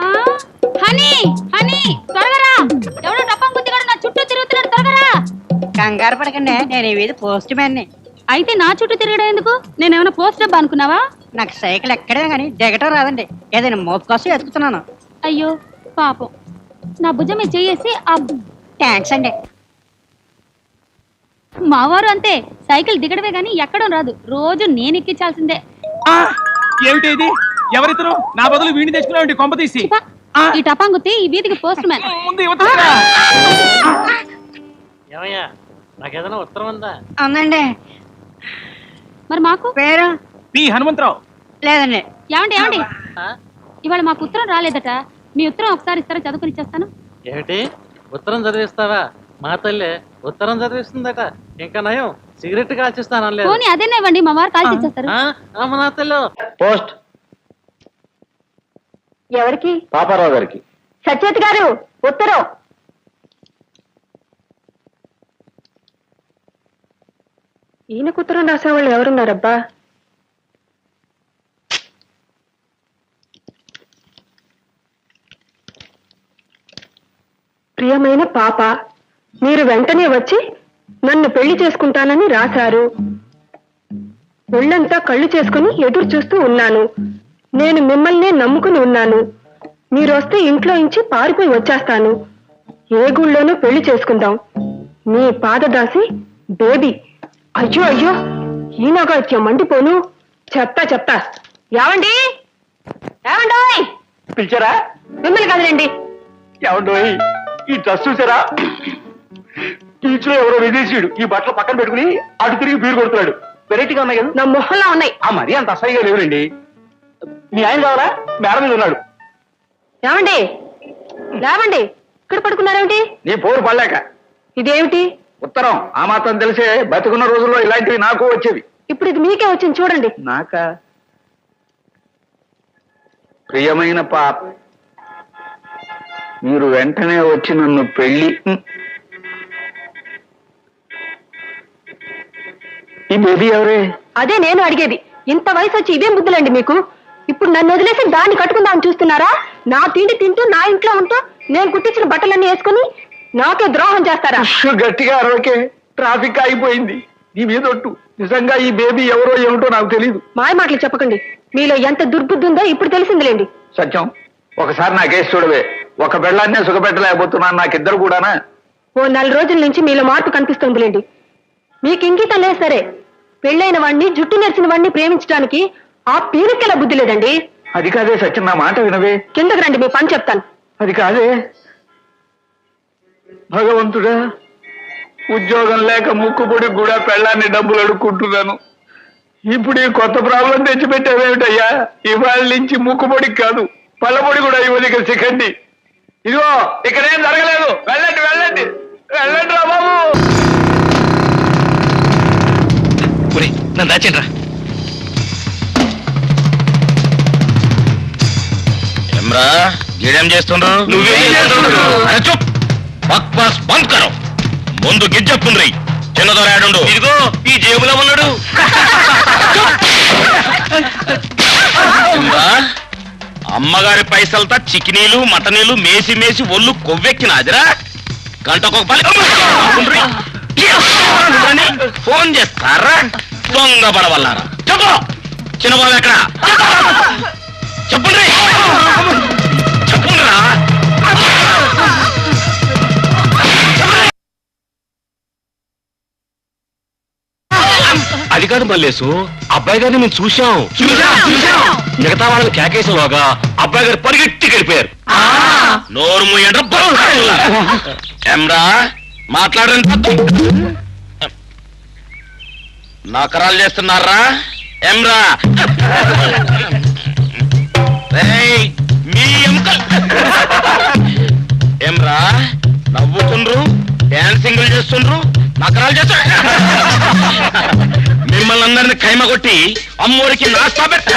ఆ, honey honey త్వరగా రా ఎవడో డబ్బం గుద్దిగాడు నా చుట్టూ తిరుగుతున్నాడు త్వరగా రా కంగారు పడకండి నేను ఈ వీధి పోస్ట్ మ్యాన్ని. అయితే నా చుట్టూ తిరగడం ఎందుకు? నేనేమైనా పోస్ట్ డబ్బా అనుకున్నావా? నాకు సైకిల్ ఎక్కడే కానీ దిగటం రాదండి. ఏదైనా మోపు కోసం ఎత్తుకుతున్నాను అయ్యో పాపం. నా భుజం మీద చేసి థ్యాంక్స్ అండి. మావారు అంతే సైకిల్ దిగడమే గాని ఎక్కడం రాదు. రోజు నేను ఎక్కించాల్సిందే. ఏమిటి ఇది? ఎవరిద్దరు? నా బదులు వీడిని తెచ్చుకున్నావు కొంప తీసి. ఈ టపాంగుత్తి ఈ వీధికి పోస్ట్ మ్యాన్. ముందు. ఏమయ్యా నాకేదైనా ఉత్తరం ఉందా? అవునండి. మరి మాకు? పేరు? పి. హనుమంతరావు. లేదండి. ఏమండి ఏమండి? ఆ? ఇవాళ మాకు ఉత్తరం రాలేదట. మీ ఉత్తరం ఒకసారి ఇస్తారా చదువుకుని ఇచ్చేస్తాను? ఏమిటి? ఉత్తరం చదివిస్తావా? మా తల్లి ఉత్తరం చదివిస్తుందట. ఇంకా నయం. సిగరెట్ కాల్చిస్తానలేదు పోనీ అదేనా ఇవ్వండి? మా వారు కాల్చి ఇచ్చేస్తారు. పోస్ట్. ఎవరికి? పాపారావు గారికి. సచేత్ గారు ఉత్తరం. ఈయనకు ఉత్తరం రాసేవాళ్ళు ఎవరున్నారబ్బా? ప్రియమైన పాప మీరు వెంటనే వచ్చి నన్ను పెళ్ళి చేసుకుంటానని రాశారు. ఒళ్ళంతా కళ్ళు చేసుకుని ఎదురు చూస్తూ ఉన్నాను. నేను మిమ్మల్నే నమ్ముకుని ఉన్నాను. మీరు వస్తే ఇంట్లో ఇంచి పారిపోయి వచ్చేస్తాను. ఏ గుళ్ళోనూ పెళ్ళి చేసుకుందాం. మీ పాదదాసి బేబీ. అయ్యో అయ్యో ఈనాగాత్యం మండిపోను. చెప్తా చెప్తా ఏమండి ఏమండోయ్ పిలిచారా? మిమ్మల్ని కదలండి. ఏమండోయ్ ఈ డ్రెస్ చూసారా? బీచ్లో ఎవరో విదేశీయుడు. ఈ బట్టలు పక్కన పెట్టుకుని అటు తిరిగి బీరు కొడుతున్నాడు. వెరైటీగా ఉన్నాయి కదా? నా మొహంలో ఉన్నాయి. ఆ మరీ అంత అసహ్యంగా లేవురండి మీ ఆయన కావాలా? మేడం మీద ఉన్నాడు. ఏమండి? లేవండి. ఇక్కడ పడుకున్నారేమిటి? నీ పోరు పడలేక. ఇదేమిటి? ఉత్తరం. ఆ మాత్రం తెలిసే బతుకున్న రోజుల్లో ఇలాంటివి నాకు వచ్చేవి. ఇప్పుడు ఇది మీకే వచ్చింది. చూడండి. నాకా? ప్రియమైన పాప మీరు వెంటనే వచ్చి నన్ను పెళ్ళి ఈ బేబీ ఎవరే? అదే నేను అడిగేది. ఇంత వయసు వచ్చి ఇదేం బుద్ధులండి మీకు? ఇప్పుడు నన్ను వదిలేసి దాన్ని కట్టుకుందామని చూస్తున్నారా? నా తిండి తింటూ నా ఇంట్లో ఉంటూ నేను కుట్టించిన బట్టలన్నీ వేసుకుని నాకే ద్రోహం చేస్తారా? గట్టిగా అరవకే ట్రాఫిక్ ఆగిపోయింది. నీ మీద ఒట్టు. నిజంగా ఈ బేబీ ఎవరో ఏమిటో నాకు తెలియదు మాయ మాటలు చెప్పకండి. మీలో ఎంత దుర్బుద్ధి ఉందో ఇప్పుడు తెలిసిందిలేండి. సత్యం ఒకసారి నా కేసు చూడవే. ఒక బెళ్ళాన్నే సుఖపెట్టలేకపోతున్నాను. నాకిద్దరు కూడానా? ఓ నెల రోజుల నుంచి మీలో మార్పు కనిపిస్తుందిలేండి. మీకు ఇంగితం లేదు సరే. పెళ్ళైన వాడిని జుట్టు నెరిచిన వాడిని ప్రేమించడానికి ఆ పీరికెల బుద్ధి లేదండి? అది కాదే సత్యం నా మాట వినవే. కిందకి రండి మీ పని చెప్తాను. అది కాదే. భగవంతుడా ఉద్యోగం లేక ముక్కుపొడి కూడా పెళ్ళాన్ని డబ్బులు అడుక్కుంటున్నాను ఇప్పుడు ఈ కొత్త ప్రాబ్లం తెచ్చిపెట్టావేమిటయ్యా? ఇవాళ నుంచి ముక్కుపొడికి కాదు పళ్ళపొడి కూడా ఇవ్వదు సికండి ఇదిగో ఇక్కడేం జరగలేదు. వెళ్ళండి వెళ్ళండి. వెళ్ళండి రా బాబు. నన్ను దాచండి రా ఎమ్రా గీడేం చేస్తుండ్రు? బక్వాస్ బంద్ కరో ముందు గిజ్జప్పుండ్రి చిన్నదొరాడుండు ఇదిగో ఈ జేబులో ఉన్నాడు. అమ్మగారి పైసలతో చికినీలు మటనీలు మేసి మేసి ఒళ్ళు కొవ్వెక్కినాదిరా. గంటకొక పని ఆపుండ్రి. అని ఫోన్ చేస్తారా? దొంగ పడవల్లారా చెప్పు! చిన్నబాబు ఎక్కడ? చెప్పండి! చెప్పురా అది కాదు మల్లేసు అబ్బాయి గారిని మేము చూశాం. మిగతా వాళ్ళని కేకేసేలోగా అబ్బాయి గారు పరిగెత్తి గడిపారు నోరు మూయండ్ర ఎమ్రా మాట్లాడండి నకరాలు చేస్తున్నారా? ఎమ్రా మీ ఎముకలు ఏమ్రా? నవ్వుతుండ్రు డాన్సింగ్లు చేస్తుండ్రు నకరాలు చేస్తా మిమ్మల్ని అందరిని ఖైమ కొట్టి అమ్మోరికి నాస్తా పెట్ట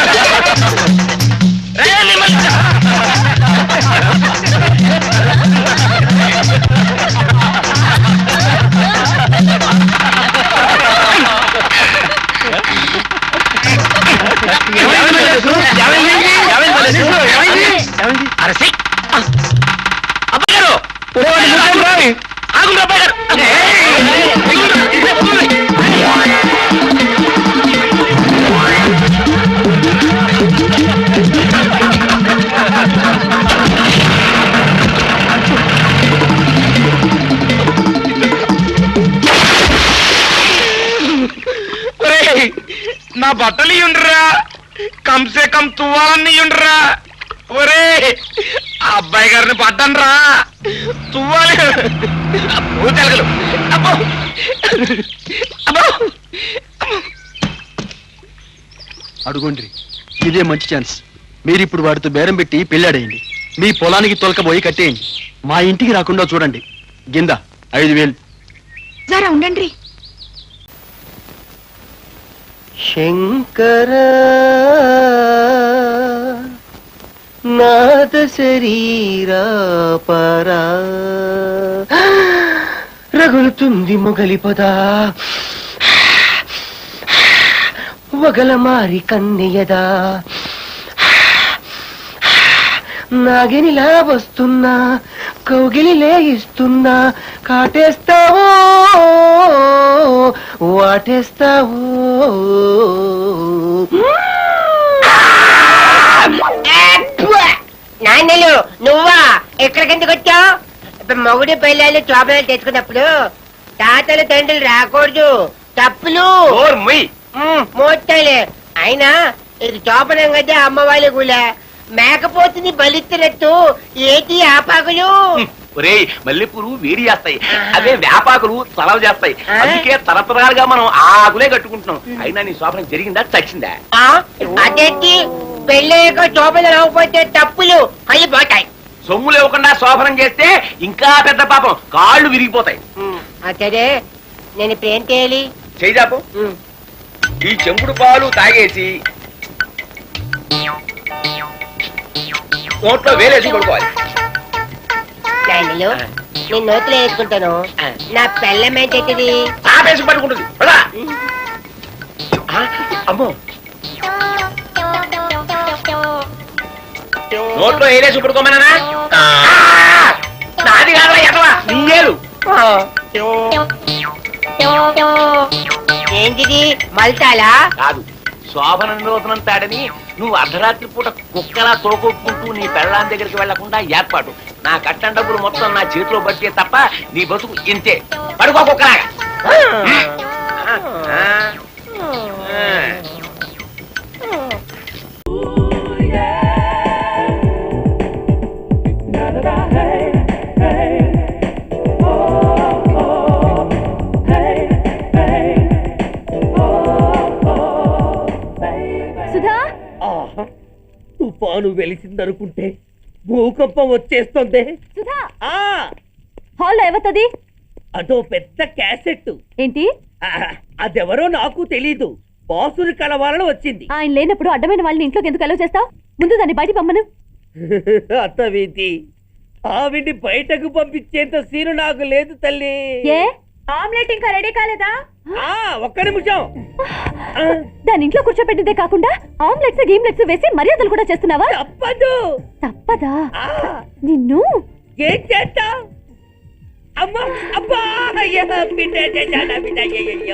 నా బట్టలు ఇయ్యుండ్రా. కంసే కం తువ్వాలన్నీ ఇయ్యుండ్రా. ఒరే ఆ అబ్బాయి గారిని పడ్డన్రా తువ్వాలి. అబ్బో తెలగదు. అబ్బో. అబ్బో. అడుగుండ్రి ఇదే మంచి ఛాన్స్. మీరు ఇప్పుడు వాడితో బేరం పెట్టి పెళ్ళాడేయండి. మీ పొలానికి తొలకపోయి కట్టేయండి. మా ఇంటికి రాకుండా చూడండి. గింద ఐదు వేలు. జరా ఉండండి శంకర నాద శరీరా పరా. రగులుతుంది మొగలి పద. వగల మారి కన్నెయదా నాగినిలా వస్తున్నా. కౌగిలిలే ఇస్తున్నా కాటేస్తావో వాటేస్తావో. నాన్నలు నువ్వా? ఎక్కడికెందుకు వచ్చావు? ఇప్పుడు మొగుడు పెళ్ళాలు చోపలు తెచ్చుకున్నప్పుడు తాతలు తండ్రులు రాకూడదు. తప్పులు. మోస్తాలే అయినా ఇది చోపనం కదా అమ్మ వాళ్ళ కూడా మేకపోతుని బలిస్తున్నట్టు ఏటి ఆపాకులు? ఒరేయ్ మల్లెపూలు వేడి చేస్తాయి. అదే వేపాకులు చలవ చేస్తాయి? అందుకే తరతరాలుగా మనం ఆకులే కట్టుకుంటున్నాం. అయినా నీ శోభనం జరిగిందా చచ్చిందా? అదేంటి? పెళ్ళయ్యాక చోపలు రాకపోతే తప్పులు కళ్ళు పోతాయి. సొమ్ములు ఇవ్వకుండా శోభనం చేస్తే ఇంకా పెద్ద పాపం. కాళ్ళు విరిగిపోతాయి. అదే నేను ఇప్పుడు ఏం చేయాలి? ఉమ్. ఈ చెంపుడు పాలు తాగేసి నోట్లో వేలేసి కొడుకోవాలి నేను నోట్లో వేసుకుంటాను. నా పెళ్ళం ఏంటది ఆపేసి పట్టుకుంటుంది అమ్మో. నోట్లో వేలేసి పడుకోమన్నా నాది కాదురా ఎదవా నీయేలు ఏంటిది? మల్తాలా? కాదు. శోభన నిరోధనం తాడని నువ్వు అర్ధరాత్రి పూట కుక్కలా తోకొట్టుకుంటూ నీ పెళ్ళాం దగ్గరికి వెళ్ళకుండా ఏర్పాటు. నా కట్టం డబ్బులు మొత్తం నా చేతిలో పట్టే తప్ప నీ బతుకు ఇంతే. పడుకో కుక్కలాగా. తుఫాను వెలిసిందనుకుంటే భూకంపం వచ్చేస్తుంది. సుధా! ఆ! హాల్లో ఏమవుతుంది అదో పెద్ద క్యాసెట్ ఏంటి? అదెవరో నాకు తెలీదు. బాసుని కలవాలని వచ్చింది. ఆయన లేనప్పుడు అడ్డమైన వాళ్ళని ఇంట్లోకి ఎందుకు అలవ్ చేస్తావు? ముందు దాన్ని బయట పంపను. అత్తవీతి ఆవిడ్ని బయటకు పంపించేంత సీను నాకు లేదు తల్లి. ఏ? ఆమ్లెట్ ఇంకా రెడీ కాలేదా? ఒక్క నిమిషం. దాని ఇంట్లో కూర్చోబెట్టిందే కాకుండా ఆమ్లెట్స్ గీమ్లెట్స్ వేసి మర్యాదలు కూడా చేస్తున్నావా? తప్పదు. తప్పదా? నిన్ను? ఏం చేస్తా అమ్మా అబ్బా బిడ్డ బిడ్డ.